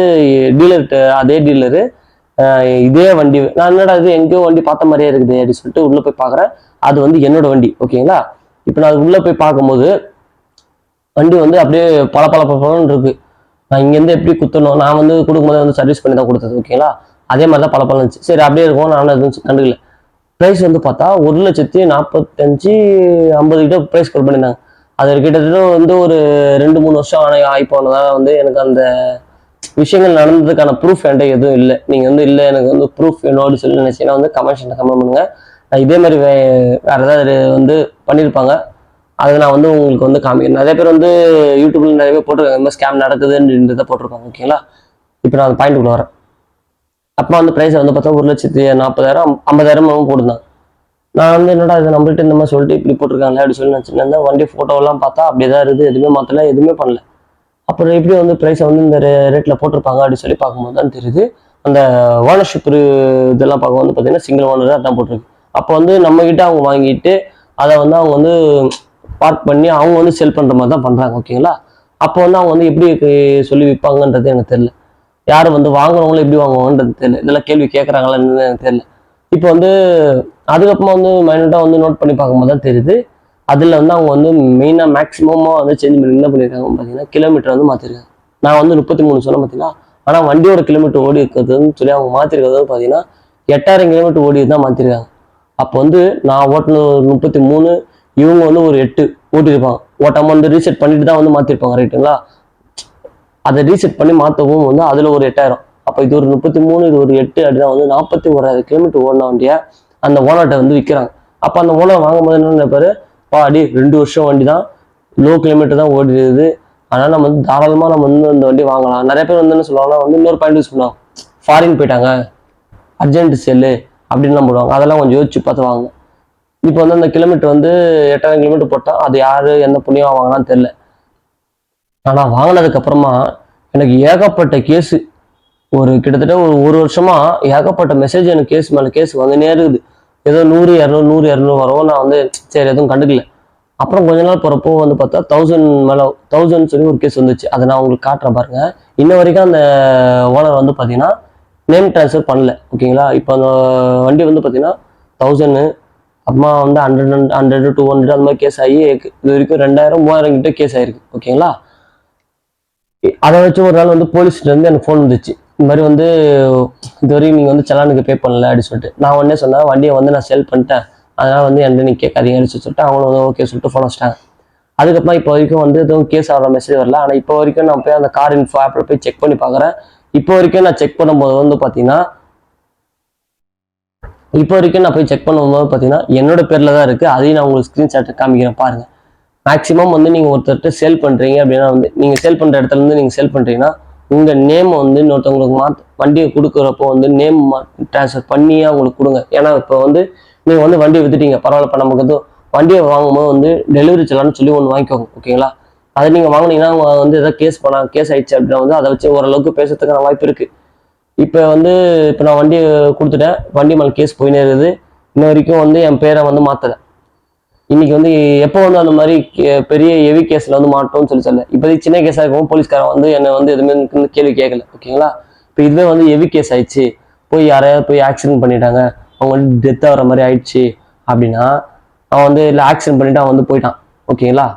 டீலர்கிட்ட அதே டீலரு இதே வண்டி நான் என்னடா இது எங்கேயோ வண்டி பார்த்த மாதிரியே இருக்குது அப்படின்னு சொல்லிட்டு உள்ளே போய் பார்க்குறேன். அது வந்து என்னோட வண்டி ஓகேங்களா? இப்போ நான் அது உள்ளே போய் பார்க்கும்போது வண்டி வந்து அப்படியே பல பல பலன்னு இருக்கு. நான் இங்கேருந்து எப்படி குத்தணும்? நான் வந்து கொடுக்கும்போது வந்து சர்வீஸ் பண்ணி தான் கொடுத்தது ஓகேங்களா? அதே மாதிரி தான் பல பலம் இருந்துச்சு. சரி அப்படியே இருக்கும் நான் எதுவும் கண்டுக்கல ப்ரைஸ் வந்து பார்த்தா ஒரு லட்சத்தி நாற்பத்தஞ்சு ஐம்பது கிட்ட ப்ரைஸ் கோட் பண்ணியிருந்தாங்க. அது கிட்டத்தட்ட வந்து ஒரு ரெண்டு மூணு வருஷம் ஆனால் ஆகி போனதான் வந்து எனக்கு அந்த விஷயங்கள் நடந்ததுக்கான ப்ரூஃப் என்கிட்ட எதுவும் இல்லை. நீங்கள் வந்து இல்லை எனக்கு வந்து ப்ரூஃப் வேணும்னு சொல்லி நினைச்சீங்கன்னா வந்து கமெண்ட்ஸில் கமெண்ட் பண்ணுங்கள் நான் இதே மாதிரி வே வேறு ஏதாவது வந்து பண்ணியிருப்பாங்க. அதை நான் வந்து உங்களுக்கு வந்து காமிக்கிறேன் நிறைய பேர் வந்து யூடியூப்ல நிறைய பேர் போட்டிருக்காங்க. இந்த மாதிரி ஸ்கேம் நடக்குதுன்றதை போட்டிருக்காங்க ஓகேங்களா இப்போ நான் அந்த பாயிண்ட்டுக்குள்ள வரேன். அப்போ வந்து ப்ரைஸ் வந்து பார்த்தா ஒரு லட்சத்தி நாற்பதாயிரம் ஐம்பதாயிரம் போட்டிருந்தாங்க. நான் வந்து என்னடா இது நம்மள்ட்ட இந்த மாதிரி சொல்லிட்டு இப்படி போட்டிருக்காங்களே அப்படின்னு சொல்லி நினச்சிருந்தேன் வண்டி ஃபோட்டோலாம் பார்த்தா அப்படியே தான் இருக்குது. எதுவுமே மாற்றல எதுவுமே பண்ணல. அப்புறம் எப்படி வந்து ப்ரைஸை வந்து இந்த ரேட்டில் போட்டிருப்பாங்க அப்படின்னு சொல்லி பார்க்கும்போது தான் தெரியுது. அந்த ஓனர்ஷிப் இதெல்லாம் பார்க்கும் வந்து பார்த்தீங்கன்னா சிங்கிள் ஓனர் அதான் போட்டிருக்கு. அப்போ வந்து நம்மக்கிட்ட அவங்க வாங்கிட்டு அதை வந்து அவங்க வந்து பார்க் பண்ணி அவங்க வந்து செல் பண்ணுற மாதிரி தான் பண்ணுறாங்க ஓகேங்களா அப்போ வந்து அவங்க வந்து எப்படி சொல்லி விற்பாங்கன்றது எனக்கு தெரியல. யார் வந்து வாங்குறவங்களும் எப்படி வாங்குவாங்கன்றது தெரியல. இதெல்லாம் கேள்வி கேட்குறாங்களான்னு எனக்கு தெரியல. இப்போ வந்து அதுக்கப்புறமா வந்து மைனட்டாக வந்து நோட் பண்ணி பார்க்கும்போது தான் தெரியுது. அதில் வந்து அவங்க வந்து மெயினாக மேக்ஸிமமாக வந்து சேஞ்ச் பண்ணி என்ன பண்ணியிருக்காங்க பார்த்தீங்கன்னா கிலோமீட்டர் வந்து மாற்றிருக்காங்க நான் வந்து முப்பத்தி மூணு சொன்னேன் பார்த்தீங்கன்னா ஆனால் வண்டியோட கிலோமீட்டர் ஓடி இருக்கிறதுன்னு சொல்லி அவங்க மாற்றிருக்கிறது பார்த்தீங்கன்னா எட்டாயிரம் கிலோமீட்டர் ஓடி தான் மாற்றிருக்காங்க அப்போ வந்து நான் ஓட்டின ஒரு முப்பத்தி மூணு இவங்க வந்து ஒரு எட்டு ஓட்டியிருப்பாங்க ஓட்டாமல் வந்து ரீசெட் பண்ணிட்டு தான் வந்து மாற்றிருப்பாங்க ரைட்டுங்களா அதை ரீசெட் பண்ணி மாற்றவும் வந்து அதில் ஒரு எட்டாயிரம். அப்போ இது ஒரு முப்பத்தி மூணு இது ஒரு எட்டு அப்படின்னா வந்து நாற்பத்தி ஓராயிரம் கிலோமீட்டர் ஓடின வண்டியை அந்த ஓனர்கிட்ட வந்து விற்கிறாங்க அப்போ அந்த ஓனர் வாங்கும்போது என்ன நினைப்பாரு பாடி ரெண்டு வருஷம் வண்டி தான் லோ கிலோமீட்டர் தான் ஓடிடுது அதனால் நம்ம வந்து தாராளமாக நம்ம வந்து அந்த வண்டி வாங்கலாம். நிறைய பேர் வந்து என்ன சொல்லுவாங்கன்னா வந்து இன்னொரு பாயிண்ட் யூஸ் பண்ணுவாங்க ஃபாரின் போயிட்டாங்க. அர்ஜென்ட் செல்லு அப்படின்லாம் போடுவாங்க. அதெல்லாம் கொஞ்சம் யோசிச்சு பார்த்து வாங்க. இப்போ வந்து அந்த கிலோமீட்டர் வந்து எட்டாயிரம் கிலோமீட்டர் போட்டால் அது யார் எந்த புண்ணியம் வாங்கினான்னு தெரில ஆனால் வாங்கினதுக்கப்புறமா எனக்கு ஏகப்பட்ட கேஸு ஒரு கிட்டத்தட்ட ஒரு ஒரு வருஷமாக ஏகப்பட்ட மெசேஜ் எனக்கு கேஸ் மேலே கேஸ் வந்துனே இருக்குது. ஏதோ நூறு இரநூறு நூறு இரநூறு வரவும் நான் வந்து சரி எதுவும் கண்டுக்கல. அப்புறம் கொஞ்ச நாள் போகிறப்போ வந்து பார்த்தா தௌசண்ட் மேலே தௌசண்ட் சொல்லி ஒரு கேஸ் வந்துச்சு. அதை நான் உங்களுக்கு காட்டுறேன் பாருங்க. இன்ன வரைக்கும் அந்த ஓனர் வந்து பார்த்தீங்கன்னா நேம் ட்ரான்ஸ்ஃபர் பண்ணல. ஓகேங்களா இப்போ அந்த வண்டி வந்து பார்த்தீங்கன்னா தௌசண்ட் அப்புறமா வந்து ஹண்ட்ரட் ஹண்ட்ரட் டூ ஹண்ட்ரட் அந்த மாதிரி கேஸ் ஆகி இது வரைக்கும் ரெண்டாயிரம் மூவாயிரம் கிட்ட கேஸ் ஆயிருக்கு. ஓகேங்களா அதை வச்சு ஒரு நாள் வந்து போலீஸ்ல இருந்து எனக்கு ஃபோன் வந்துச்சு. இந்த மாதிரி வந்து இது வரைக்கும் நீங்கள் வந்து செலானுக்கு பே பண்ணல அப்படின்னு சொல்லிட்டு. நான் உடனே சொன்னேன் வண்டியை வந்து நான் செல் பண்ணிட்டேன். அதனால் வந்து என்கிட்ட நீ கேட்காதீங்க அப்படின்னு சொல்லிட்டு அவங்களும் வந்து ஓகே சொல்லிட்டு ஃபோன் வச்சிட்டாங்க. அதுக்கப்புறம் இப்போ வரைக்கும் வந்து எதுவும் கேஸ் ஆகிற மெசேஜ் வரல. ஆனால் இப்போ வரைக்கும் நான் போய் அந்த கார் இன்ஃபோ ஆப்பில் போய் செக் பண்ணி பார்க்குறேன். இப்போ வரைக்கும் நான் செக் பண்ணும்போது வந்து பார்த்தீங்கன்னா இப்போ வரைக்கும் நான் போய் செக் பண்ணும்போது பார்த்தீங்கன்னா என்னோட பேரில் தான் இருக்குது அதையும் நான் உங்களுக்கு ஸ்க்ரீன்ஷாட் காமிக்கிறேன் பாருங்கள் மேக்ஸிமம் வந்து நீங்கள் ஒருத்தர்கிட்ட சேல் பண்ணுறீங்க அப்படின்னா வந்து நீங்கள் சேல் பண்ணுற இடத்துல இருந்து நீங்கள் சேல் பண்ணுறீங்கன்னா உங்கள் நேம் வந்து இன்னொருத்தவங்களுக்கு மாற்ற வண்டியை கொடுக்குறப்போ வந்து நேம் ட்ரான்ஸ்ஃபர் பண்ணியே அவங்களுக்கு கொடுங்க. ஏன்னா இப்போ வந்து நீங்கள் வந்து வண்டியை விற்றுட்டீங்க பரவாயில்ல இப்போ நமக்கு எதுவும் வண்டியை வாங்கும்போது வந்து டெலிவரி செல்லான்னு சொல்லி ஒன்று வாங்கிக்கோங்க ஓகேங்களா அதை நீங்கள் வாங்கினீங்கன்னா அவங்க வந்து எதாவது கேஸ் பண்ண கேஸ் ஆயிடுச்சு அப்படின்னா வந்து அதை வச்சு ஓரளவுக்கு பேசுறதுக்கான வாய்ப்பு இருக்குது இப்போ வந்து இப்போ நான் வண்டி கொடுத்துட்டேன் வண்டி மேலே கேஸ் போயினே இருக்குது. இன்ன வரைக்கும் வந்து என் பேரை வந்து மாற்றலை இன்னைக்கு வந்து எப்போ வந்து அந்த மாதிரி பெரிய ஹெவி கேஸில் வந்து மாட்டோம்னு சொல்லி சொல்ல இப்போதைக்கு சின்ன கேஸாக இருக்கவும் போலீஸ்காரன் வந்து என்னை வந்து எதுவுமே வந்து கேள்வி கேட்கல ஓகேங்களா இப்போ இதுவே வந்து ஹெவி கேஸ் ஆயிடுச்சு. போய் யாரையாவது போய் ஆக்சிடென்ட் பண்ணிட்டாங்க. அவங்க வந்து டெத் ஆகிற மாதிரி ஆயிடுச்சு அப்படின்னா அவன் வந்து இல்லை ஆக்சிடென்ட் பண்ணிட்டு அவன் வந்து போயிட்டான் ஓகேங்களா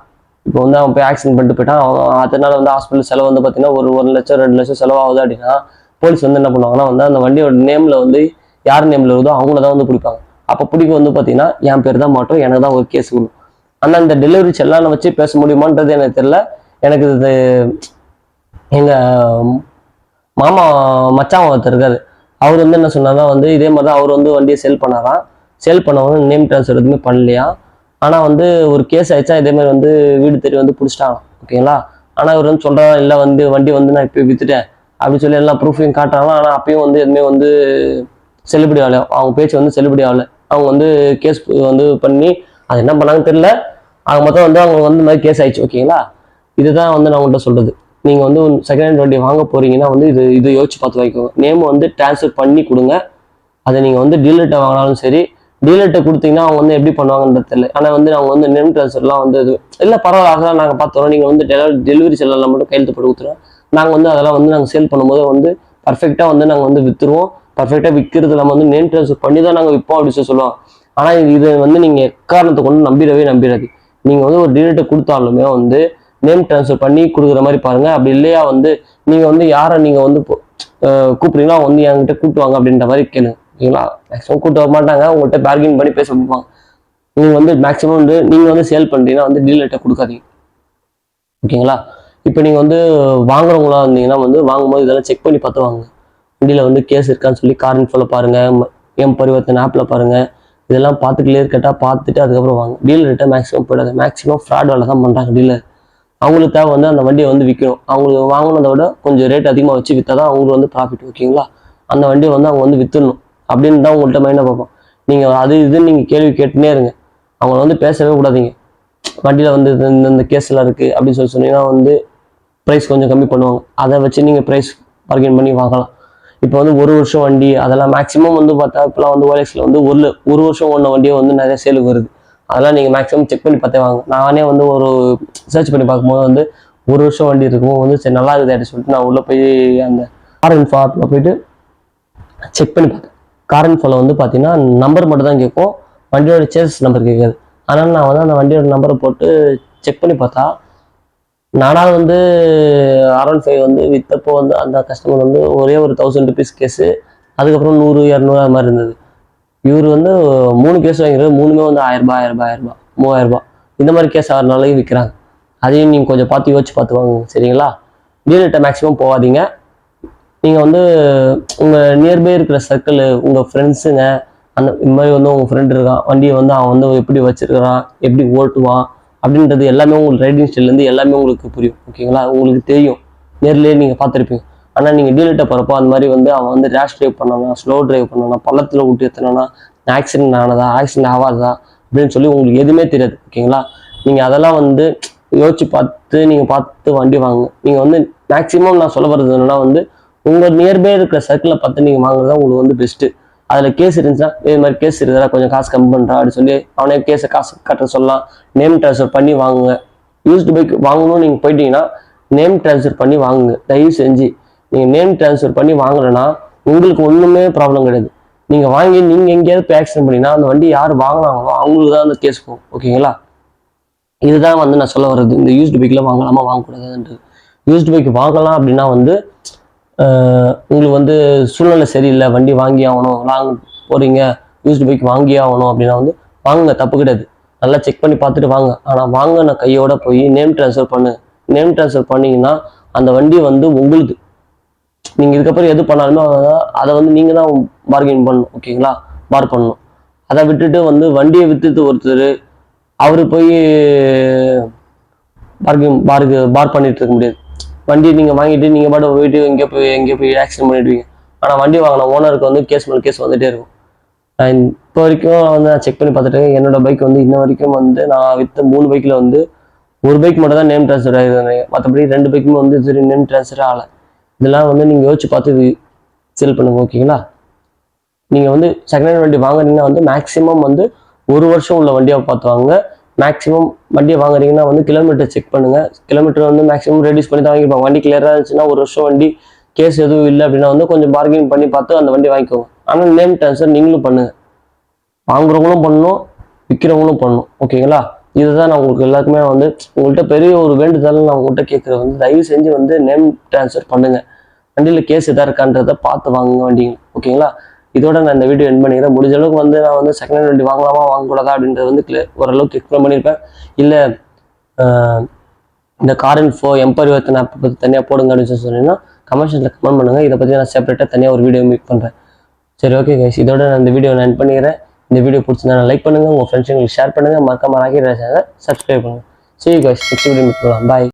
இப்போ வந்து அவன் போய் ஆக்சிடென்ட் பண்ணிட்டு போயிட்டான். அவன் அதனால வந்து ஹாஸ்பிட்டல் செலவு வந்து பார்த்தீங்கன்னா ஒரு ஒரு லட்சம் ரெண்டு லட்சம் செலவாகுது அப்படின்னா போலீஸ் வந்து என்ன பண்ணுவாங்கன்னா வந்து அந்த வண்டியோட நேமில் வந்து யார் நேமில் இருக்குதோ அவங்கள தான் வந்து பிடிப்பாங்க. அப்போ பிடிக்கும் வந்து பார்த்தீங்கன்னா என் பேர் தான் மாட்டோம் எனக்கு தான் ஒரு கேஸ் கொடுக்கும் ஆனால் இந்த டெலிவரி செல்லான வச்சு பேச முடியுமான்றது எனக்கு தெரில எனக்கு இது எங்கள் மாமா மச்சான் ஒருத்தர் இருக்காரு. அவர் வந்து என்ன சொன்னார்னா வந்து இதே மாதிரி தான் அவர் வந்து வண்டியை சேல் பண்ணாராம். சேல் பண்ணவங்க நேம் ட்ரான்ஸ்ஃபர் எதுவுமே பண்ணலையா? ஆனால் வந்து ஒரு கேஸ் ஆயிடுச்சா? இதேமாதிரி வந்து வீடு தேடி வந்து பிடிச்சிட்டாங்க ஓகேங்களா? ஆனால் இவர் வந்து சொல்கிறா இல்லை வந்து வண்டி வந்து நான் இப்போ வித்துட்டேன் அப்படின்னு சொல்லி எல்லாம் ப்ரூஃபையும் காட்டுறாங்க ஆனால் அப்பயும் வந்து எதுவுமே வந்து செல்லுபடி ஆகலை. அவங்க பேச்சு வந்து செல்லுபடி ஆகலை. அவங்க வந்து கேஸ் வந்து பண்ணி அது என்ன பண்ணாங்கன்னு தெரியல. அது மொத்தம் வந்து அவங்க வந்து மாதிரி கேஸ் ஆயிடுச்சு ஓகேங்களா? இதுதான் வந்து நான் உங்கள்கிட்ட சொல்றது. நீங்கள் வந்து செகண்ட் ஹேண்ட் வண்டி வாங்க போறீங்கன்னா வந்து இது இது யோசிச்சு பார்த்து வைக்கோங்க நேம் வந்து டிரான்ஸ்ஃபர் பண்ணி கொடுங்க. அதை நீங்கள் வந்து டீலர்கிட்ட வாங்கினாலும் சரி டீலர்கிட்ட கொடுத்தீங்கன்னா அவங்க வந்து எப்படி பண்ணுவாங்கன்றது தெரியல. ஆனால் வந்து அவங்க வந்து நேம் ட்ரான்ஸ்ஃபர்லாம் வந்து இது இல்லை பரவாயில்ல அதெல்லாம் நாங்கள் பார்த்துறோம். நீங்கள் வந்து டெலிவரி செல்லாம் மட்டும் கையெழுத்து போட்டு கொடுத்துருவோம் நாங்கள் வந்து அதெல்லாம் வந்து நாங்கள் சேல் பண்ணும்போது வந்து பர்ஃபெக்டாக வந்து நாங்கள் வந்து விற்றுருவோம் பர்ஃபெக்டாக விற்கிறது நம்ம வந்து நேம் ட்ரான்ஸ்ஃபர் பண்ணி தான் நாங்கள் விற்போம் அப்படின்னு சொல்லி சொல்லுவோம் ஆனால் இது வந்து நீங்கள் எக்காரணத்தை கொண்டு நம்பிடவே நம்பிடாது நீங்கள் வந்து ஒரு டீலர்கிட்ட கொடுத்தாலுமே வந்து நேம் ட்ரான்ஸ்ஃபர் பண்ணி கொடுக்குற மாதிரி பாருங்கள் அப்படி இல்லையா வந்து நீங்கள் வந்து யாரை நீங்கள் வந்து கூப்பிட்றீங்களோ அவங்க வந்து என்கிட்ட கூப்பிட்டு அப்படின்ற மாதிரி கேளுங்க. ஓகேங்களா மேக்ஸிமம் கூப்பிட்டு வர மாட்டாங்க. உங்கள்கிட்ட பார்கின் பண்ணி பேச பார்ப்பாங்க நீங்கள் வந்து மேக்ஸிமம் வந்து நீங்கள் வந்து சேல் பண்ணுறீங்கன்னா வந்து டீலர்கிட்ட கொடுக்காதீங்க. ஓகேங்களா? இப்போ நீங்கள் வந்து வாங்குறவங்களா இருந்தீங்கன்னா வந்து வாங்கும்போது இதெல்லாம் செக் பண்ணி பார்த்து வாங்க வண்டியில் வந்து கேஸ் இருக்கான்னு சொல்லி கார் இன்ஃபோவில் பாருங்கள் எம் பரிவர்த்தனை ஆப்பில் பாருங்கள் இதெல்லாம் பார்த்து கிளியர் கட்டாக பார்த்துட்டு அதுக்கப்புறம் வாங்க. டீலர்கிட்ட மேக்ஸிமம் போயிடாது. மேக்ஸிமம் ஃப்ராட் வேலை தான் பண்ணுறாங்க டீலர் அவங்களுக்கு தேவை வந்து அந்த வண்டியை வந்து விற்கணும் அவங்களுக்கு வாங்கினதை விட கொஞ்சம் ரேட் அதிகமாக வச்சு விற்றா தான் அவங்களுக்கு வந்து ப்ராஃபிட் ஓகேங்களா அந்த வண்டியை வந்து அவங்க வந்து விற்றுணும் அப்படின்னு தான் உங்கள்கிட்ட மைண்டாக பார்ப்போம். நீங்கள் அது இதுன்னு நீங்கள் கேள்வி கேட்டுனே இருங்க. அவங்கள வந்து பேசவே கூடாதீங்க. வண்டியில் வந்து இந்த இந்த கேஸ்லாம் இருக்குது அப்படின்னு சொல்லி சொன்னீங்கன்னா வந்து ப்ரைஸ் கொஞ்சம் கம்மி பண்ணுவாங்க. அதை வச்சு நீங்கள் ப்ரைஸ் பார்கெயின் பண்ணி வாங்கலாம். இப்போ வந்து ஒரு வருஷம் வண்டி அதெல்லாம் மேக்ஸிமம் வந்து பார்த்தா இப்போலாம் வந்து ஓஎக்ஸில் வந்து ஒரு ஒரு வருஷம் ஓடின வண்டியே வந்து நிறைய சேலுக்கு வருது. அதெல்லாம் நீங்கள் மேக்ஸிமம் செக் பண்ணி பார்த்தே வாங்க. நானே வந்து ஒரு சர்ச் பண்ணி பார்க்கும்போது வந்து ஒரு வருஷம் வண்டி இருக்கும் வந்து சரி நல்லா இருக்குது அப்படின்னு சொல்லிட்டு நான் உள்ளே போய் அந்த காரன் இன்ஃபோ போயிட்டு செக் பண்ணி பார்த்தேன். கார் ஃபாலில் வந்து பார்த்தீங்கன்னா நம்பர் மட்டும் தான் கேட்கும். வண்டியோட சேஸ் நம்பர் கேட்காது. அதனால் நான் வந்து அந்த வண்டியோட நம்பரை போட்டு செக் பண்ணி பார்த்தா நானாக வந்து அரௌண்ட் ஃபைவ் வந்து விற்றப்போ வந்து அந்த கஸ்டமர் வந்து ஒரே ஒரு தௌசண்ட் ருபீஸ் கேஸு அதுக்கப்புறம் நூறு இரநூறு அது மாதிரி இருந்தது. இவர் வந்து மூணு கேஸ் வாங்கிறது மூணுமே வந்து ஆயிரம் ஆயிரரூபா ஆயிரரூபா மூவாயிரரூபா மூவாயிரம் இந்த மாதிரி கேஸ் ஆகிறனாலையும் விற்கிறாங்க அதையும் நீங்கள் கொஞ்சம் பார்த்து யோசிச்சு பார்த்து வாங்க சரிங்களா டீலர்கிட்ட மேக்ஸிமம் போகாதீங்க. நீங்கள் வந்து உங்கள் நியர்பை இருக்கிற சர்க்கிள் உங்கள் ஃப்ரெண்ட்ஸுங்க அந்த இந்த மாதிரி வந்து உங்கள் ஃப்ரெண்டு இருக்கான். வண்டியை வந்து அவன் வந்து எப்படி வச்சுருக்கிறான் எப்படி ஓட்டுவான் அப்படின்றது எல்லாமே உங்களுக்கு ரைடிங் ஸ்டைல்லேருந்து எல்லாமே உங்களுக்கு புரியும். ஓகேங்களா உங்களுக்கு தெரியும். நேர்லேயே நீங்கள் பார்த்துருப்பீங்க. ஆனால் நீங்கள் டீலர்கிட்ட போகிறப்போ அந்த மாதிரி வந்து அவன் வந்து ரேஷ் ட்ரைவ் பண்ணானா ஸ்லோ ட்ரைவ் பண்ணானா பள்ளத்தில் விட்டு எத்தனானா ஆக்சிடென்ட் ஆனதா ஆக்சிடென்ட் ஆகாதா அப்படின்னு சொல்லி உங்களுக்கு எதுவுமே தெரியாது. ஓகேங்களா நீங்கள் அதெல்லாம் வந்து யோசிச்சு பார்த்து நீங்கள் பார்த்து வண்டி வாங்குங்க. நீங்கள் வந்து மேக்ஸிமம் நான் சொல்ல வர்றது என்னன்னா வந்து உங்கள் நியர்பை இருக்கிற சர்க்கிளை பார்த்து நீங்கள் வாங்குறது தான் உங்களுக்கு வந்து பெஸ்ட்டு அதில் கேஸ் இருந்துச்சுன்னா இது மாதிரி கேஸ் இருக்குதா கொஞ்சம் காசு கம்மி பண்ணுறா அப்படின்னு சொல்லி அவனே கேஸை காசு கட்ட சொல்லலாம். நேம் ட்ரான்ஸ்ஃபர் பண்ணி வாங்குங்க. யூஸ்டு பைக் வாங்கணும்னு நீங்கள் போயிட்டீங்கன்னா நேம் ட்ரான்ஸ்ஃபர் பண்ணி வாங்குங்க. தயவு செஞ்சு. நீங்கள் நேம் ட்ரான்ஸ்ஃபர் பண்ணி வாங்கலைன்னா உங்களுக்கு ஒன்றுமே ப்ராப்ளம் கிடையாது. நீங்கள் வாங்கி நீங்கள் எங்கேயாவது போய் ஆக்சிடென்ட் பண்ணினா அந்த வண்டி யார் வாங்கினாங்களோ அவங்களுக்கு தான் அந்த கேஸ் போகும். ஓகேங்களா இதுதான் வந்து நான் சொல்ல வர்றது. இந்த யூஸ்டு பைக்கில் வாங்கலாமா வாங்கக்கூடாதுன்றது யூஸ்டு பைக் வாங்கலாம் அப்படின்னா வந்து உங்களுக்கு வந்து சூழ்நிலை சரியில்லை வண்டி வாங்கி ஆகணும் லாங் போகிறீங்க யூஸ்டு பைக் வாங்கி ஆகணும் அப்படின்னா வந்து வாங்குங்க தப்பு கிடையாது. நல்லா செக் பண்ணி பார்த்துட்டு வாங்க. ஆனால் வாங்கின கையோட போய் நேம் ட்ரான்ஸ்ஃபர் பண்ணு. நேம் ட்ரான்ஸ்ஃபர் பண்ணிங்கன்னா அந்த வண்டி வந்து உங்களுக்கு நீங்கள் இதுக்கப்புறம் எது பண்ணாலுமே அதை- அதை வந்து நீங்கள் தான் பார்கெயின் பண்ணணும் ஓகேங்களா பார் பண்ணணும். அதை விட்டுட்டு வந்து வண்டியை விற்றுட்டு ஒருத்தர் அவர் போய் பார்கிங் பார்க்கு பார் பண்ணிட்டு இருக்க முடியாது. வண்டி நீங்கள் வாங்கிட்டு நீங்கள் பாட்டு போயிட்டு எங்கே போய் எங்கே போய் ஆக்சிடென்ட் பண்ணிடுவீங்க. ஆனால் வண்டி வாங்கின ஓனருக்கு வந்து கேஸ் மேலே கேஸ் வந்துட்டே இருக்கும். நான் இப்போ வரைக்கும் வந்து நான் செக் பண்ணி பார்த்துட்டு என்னோட பைக் வந்து இன்ன வரைக்கும் வந்து நான் வித்த மூணு பைக்கில் வந்து ஒரு பைக் மட்டும் தான் நேம் ட்ரான்ஸ்ஃபர் ஆகிருந்தேன் மற்றபடி ரெண்டு பைக்குமே வந்து சரி நேம் ட்ரான்ஸ்ஃபர் ஆகலை. இதெல்லாம் வந்து நீங்கள் யோசிச்சு பார்த்து செல் பண்ணுங்க ஓகேங்களா நீங்கள் வந்து செகண்ட் ஹேண்ட் வண்டி வாங்குறீங்கன்னா வந்து மேக்ஸிமம் வந்து ஒரு வருஷம் உள்ள வண்டியாக பார்த்து வாங்க மேக்ஸிமம் வண்டியை வாங்குறீங்கன்னா வந்து கிலோமீட்டர் செக் பண்ணுங்கள் கிலோமீட்டர் வந்து மேக்ஸிமம் ரெடியூஸ் பண்ணி தான் வாங்கிப்பாங்க வண்டி கிளியராக இருந்துச்சுன்னா ஒரு வருஷம் வண்டி கேஸ் எதுவும் இல்லை அப்படின்னா வந்து கொஞ்சம் பார்கெயின் பண்ணி பார்த்து அந்த வண்டி வாங்கிக்கோங்க. ஆனால் நேம் ட்ரான்ஸ்ஃபர் நீங்களும் பண்ணுங்கள் வாங்குறவங்களும் பண்ணணும் விற்கிறவங்களும் பண்ணணும். ஓகேங்களா இதுதான் நான் உங்களுக்கு எல்லாருக்குமே வந்து உங்கள்கிட்ட பெரிய ஒரு வேண்டுதல் நான் உங்கள்கிட்ட கேட்குறது வந்து தயவு செஞ்சு வந்து நேம் ட்ரான்ஸ்ஃபர் பண்ணுங்கள் வண்டியில் கேஸ் எதாக இருக்கான்றதை பார்த்து வாங்குங்க வண்டிங்க ஓகேங்களா இதோட நான் இந்த வீடியோ என் பண்ணிக்கிறேன். முடிஞ்ச அளவுக்கு வந்து நான் வந்து செகண்ட் ஹேண்ட் வண்டி வாங்கலாமா வாங்கக்கூடாதா அப்படின்றது வந்து ஓரளவுக்கு எக்ஸ்பிளைன் பண்ணியிருப்பேன். இல்லை இந்த காரன் ஃபோ எம்பரிவர்த்தனை ஆப் பற்றி தனியாக போடுங்க அப்படின்னு சொல்லி சொன்னீங்கன்னா கமெண்ட்ஸில் கமெண்ட் பண்ணுங்கள் இதை பற்றி நான் செப்பரேட்டாக தனியாக ஒரு வீடியோ மேக் பண்ணுறேன் சரி ஓகே கைஸ் இதோட நான் இந்த வீடியோ நான் என் பண்ணிக்கிறேன். இந்த வீடியோ பிடிச்சிருந்தா லைக் பண்ணுங்கள் உங்கள் ஃப்ரெண்ட்ஸுங்களுக்கு ஷேர் பண்ணுங்கள் மறக்காம ராக்கி சப்ஸ்கிரைப் பண்ணுங்கள் சரி கைஸ் நெக்ஸ்ட் வீடியோ மீட் பண்ணலாம். பாய்